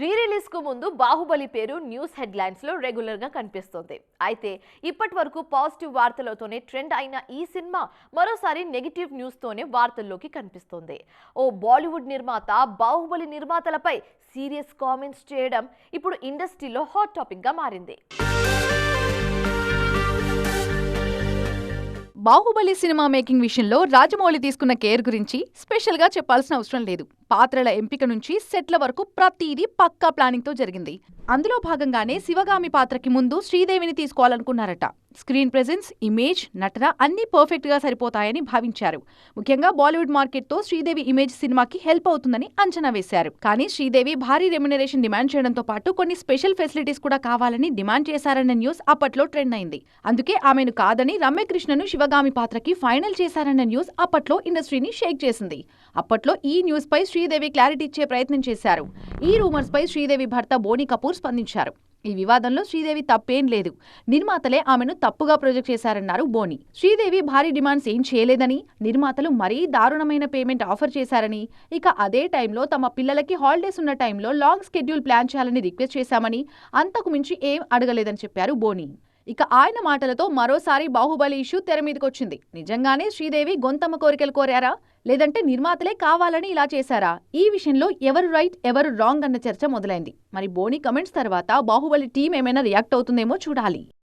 రీ రిలీజ్కు ముందు బాహుబలి పేరు న్యూస్ హెడ్లైన్స్లో రెగ్యులర్గా కనిపిస్తుంది. అయితే ఇప్పటి వరకు పాజిటివ్ వార్తలతోనే ట్రెండ్ అయిన ఈ సినిమా మరోసారి నెగిటివ్ న్యూస్ తోనే వార్తల్లోకి కనిపిస్తుంది. ఓ బాలీవుడ్ నిర్మాత బాహుబలి నిర్మాతలపై సీరియస్ కామెంట్స్ చేయడం ఇప్పుడు ఇండస్ట్రీలో హాట్ టాపిక్గా మారింది. బాహుబలి సినిమా మేకింగ్ విషయంలో రాజమౌళి తీసుకున్న కేర్ గురించి స్పెషల్గా చెప్పాల్సిన అవసరం లేదు. పాత్రల ఎంపిక నుంచి సెట్ల వరకు ప్రతిదీ పక్కా ప్లానింగ్తో జరిగింది. అందులో భాగంగానే శివగామి పాత్రకి ముందు శ్రీదేవిని తీసుకోవాలనుకున్నారట. స్క్రీన్ ప్రెజెన్స్ ఇమేజ్ నటన అన్నీ పర్ఫెక్ట్గా సరిపోతాయని భావించారు. ముఖ్యంగా బాలీవుడ్ మార్కెట్తో శ్రీదేవి ఇమేజ్ సినిమాకి హెల్ప్ అవుతుందని అంచనా వేశారు. కానీ శ్రీదేవి భారీ రెమ్యునరేషన్ డిమాండ్ చేయడంతో పాటు కొన్ని స్పెషల్ ఫెసిలిటీస్ కూడా కావాలని డిమాండ్ చేశారన్న న్యూస్ అప్పట్లో ట్రెండ్ అయింది. అందుకే ఆమెను కాదని రమ్యకృష్ణను శివగామి పాత్రకి ఫైనల్ చేశారన్న న్యూస్ అప్పట్లో ఇండస్ట్రీని షేక్ చేసింది. అప్పట్లో ఈ న్యూస్ పై శ్రీదేవి క్లారిటీ ఇచ్చే ప్రయత్నం చేశారు. ఈ రూమర్స్ పై శ్రీదేవి భర్త బోని కపూర్ స్పందించారు. ఈ వివాదంలో శ్రీదేవి తప్పేం లేదు. నిర్మాతలే ఆమెను తప్పుగా ప్రొజెక్ట్ చేశారన్నారు బోని. శ్రీదేవి భారీ డిమాండ్స్ ఏం చేయలేదని నిర్మాతలు మరీ దారుణమైన పేమెంట్ ఆఫర్ చేశారని ఇక అదే టైంలో తమ పిల్లలకి హాలిడేస్ ఉన్న టైంలో లాంగ్ స్కెడ్యూల్ ప్లాన్ చేయాలని రిక్వెస్ట్ చేశామని అంతకు మించి ఏం అడగలేదని చెప్పారు బోని. ఇక ఆయన మాటలతో మరోసారి బాహుబలి ఇష్యూ తెర మీదకొచ్చింది. నిజంగానే శ్రీదేవి గొంతమ్మ కోరికలు కోరారా? లేదంటే నిర్మాతలే కావాలని ఇలా చేశారా? ఈ విషయంలో ఎవరు రైట్ ఎవరు రాంగ్ అన్న చర్చ మొదలైంది. మరి బోని కమెంట్స్ తర్వాత బాహుబలి టీం ఏమైనా రియాక్ట్ అవుతుందేమో చూడాలి.